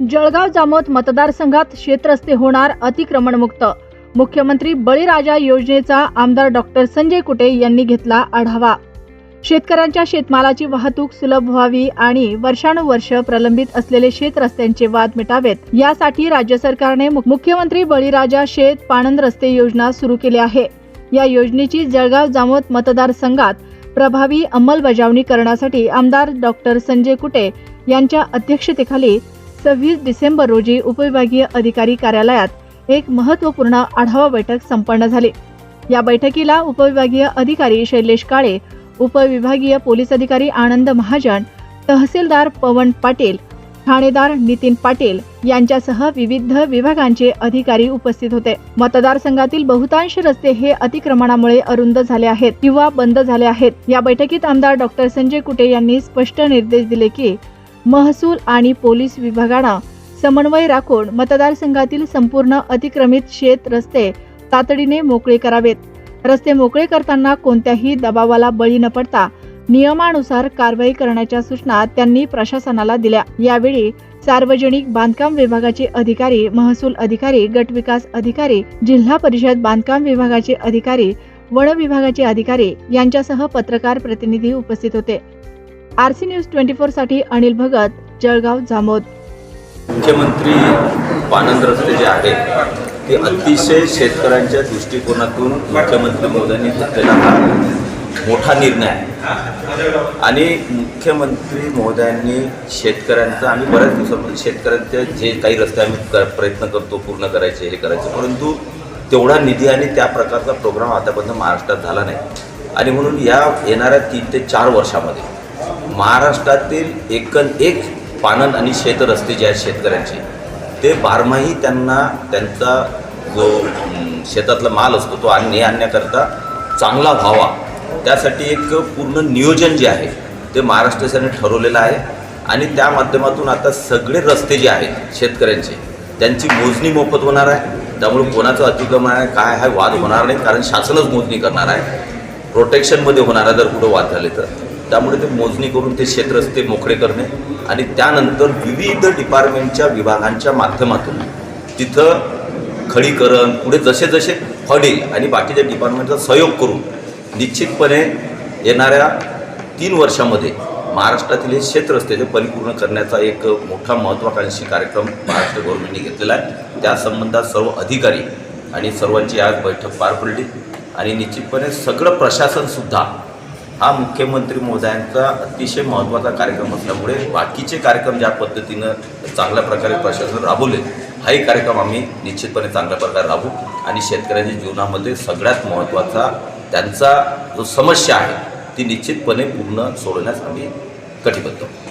जळगाव जामोद मतदारसंघात शेतरस्ते होणार अतिक्रमणमुक्त. मुख्यमंत्री बळीराजा योजनेचा आमदार डॉक्टर संजय कुटे यांनी घेतला आढावा. शेतकऱ्यांच्या शेतमालाची वाहतूक सुलभ व्हावी आणि वर्षानुवर्ष प्रलंबित असलेले शेत रस्त्यांचे वाद मिटावेत. यासाठी राज्य सरकारने मुख्यमंत्री बळीराजा शेत पाणंद रस्ते योजना सुरू केली आहे. या योजनेची जळगाव जामोद मतदारसंघात प्रभावी अंमलबजावणी करण्यासाठी आमदार डॉक्टर संजय कुटे यांच्या अध्यक्षतेखाली सव्वीस डिसेंबर रोजी उपविभागीय अधिकारी कार्यालयात एक महत्त्वपूर्ण आढावा बैठक संपन्न झाली. या बैठकीला उपविभागीय अधिकारी शैलेश काळे उपविभागीय पोलीस अधिकारी आनंद महाजन तहसीलदार पवन पाटील ठाणेदार नितीन पाटील यांच्यासह विविध विभागांचे अधिकारी उपस्थित होते. मतदारसंघातील बहुतांश रस्ते हे अतिक्रमणामुळे अरुंद झाले आहेत किंवा बंद झाले आहेत. या बैठकीत आमदार डॉक्टर संजय कुटे यांनी स्पष्ट निर्देश दिले की महसूल आणि पोलीस विभागानं समन्वय राखून मतदारसंघातील संपूर्ण अतिक्रमित शेत रस्ते तातडीने मोकळे करावेत. रस्ते मोकळे करताना कोणत्याही दबावाला बळी न पडता नियमानुसार कारवाई करण्याच्या सूचना त्यांनी प्रशासनाला दिल्या. यावेळी सार्वजनिक बांधकाम विभागाचे अधिकारी महसूल अधिकारी गट विकास अधिकारी जिल्हा परिषद बांधकाम विभागाचे अधिकारी वन विभागाचे अधिकारी यांच्यासह पत्रकार प्रतिनिधी उपस्थित होते. आरसी न्यूज ट्वेंटी फोरसाठी अनिल भगत जळगाव जामोद मुख्यमंत्री पानंद रस्ते जे आहेत ते अतिशय शेतकऱ्यांच्या दृष्टिकोनातून मुख्यमंत्री मोदींनी घेतलेला हा मोठा निर्णय आहे. आणि मुख्यमंत्री महोदयांनी शेतकऱ्यांचा आम्ही बऱ्याच दिवसापासून शेतकऱ्यांचे जे काही रस्ते आम्ही प्रयत्न करतो पूर्ण करायचे हे करायचे परंतु तेवढा निधी आणि त्या प्रकारचा प्रोग्राम आतापर्यंत महाराष्ट्रात झाला नाही. आणि म्हणून या येणाऱ्या तीन ते चार वर्षामध्ये महाराष्ट्रातील एकन एक पानन आणि शेतरस्ते जे आहेत शेतकऱ्यांचे ते बारमाही त्यांना त्यांचा जो शेतातला माल असतो तो आणणे आणण्याकरता चांगला व्हावा. त्यासाठी एक पूर्ण नियोजन जे आहे ते महाराष्ट्र शासनाने ठरवलेलं आहे. आणि त्या माध्यमातून आता सगळे रस्ते जे आहेत शेतकऱ्यांचे त्यांची मोजणी मोफत होणार आहे. त्यामुळे कोणाचं अतिक्रमण आहे काय आहे वाद होणार नाही कारण शासनच मोजणी करणार आहे. प्रोटेक्शनमध्ये होणार आहे जर कुठं वाद झाले तर. त्यामुळे ते मोजणी करून ते शेतरस्ते मोकळे करणे आणि त्यानंतर विविध डिपार्टमेंटच्या विभागांच्या माध्यमातून तिथं खडीकरण पुढे जसे जसे फडेल आणि बाकीच्या डिपार्टमेंटचा सहयोग करून निश्चितपणे येणाऱ्या तीन वर्षामध्ये महाराष्ट्रातील हे क्षेत्र असते ते परिपूर्ण करण्याचा एक मोठा महत्त्वाकांक्षी कार्यक्रम महाराष्ट्र गव्हर्नमेंटने घेतलेला आहे. त्या संबंधात सर्व अधिकारी आणि सर्वांची आज बैठक पार पडली आणि निश्चितपणे सगळं प्रशासनसुद्धा हा मुख्यमंत्री महोदयांचा अतिशय महत्त्वाचा कार्यक्रम असल्यामुळे बाकीचे कार्यक्रम ज्या पद्धतीनं चांगल्या प्रकारे प्रशासन राबवले हाही कार्यक्रम आम्ही निश्चितपणे चांगल्या प्रकारे राबवू आणि शेतकऱ्यांच्या जीवनामध्ये सगळ्यात महत्त्वाचा त्यांचा जो समस्या आहे ती निश्चितपणे पूर्ण सोडवण्यास आम्ही कटिबद्ध आहोत.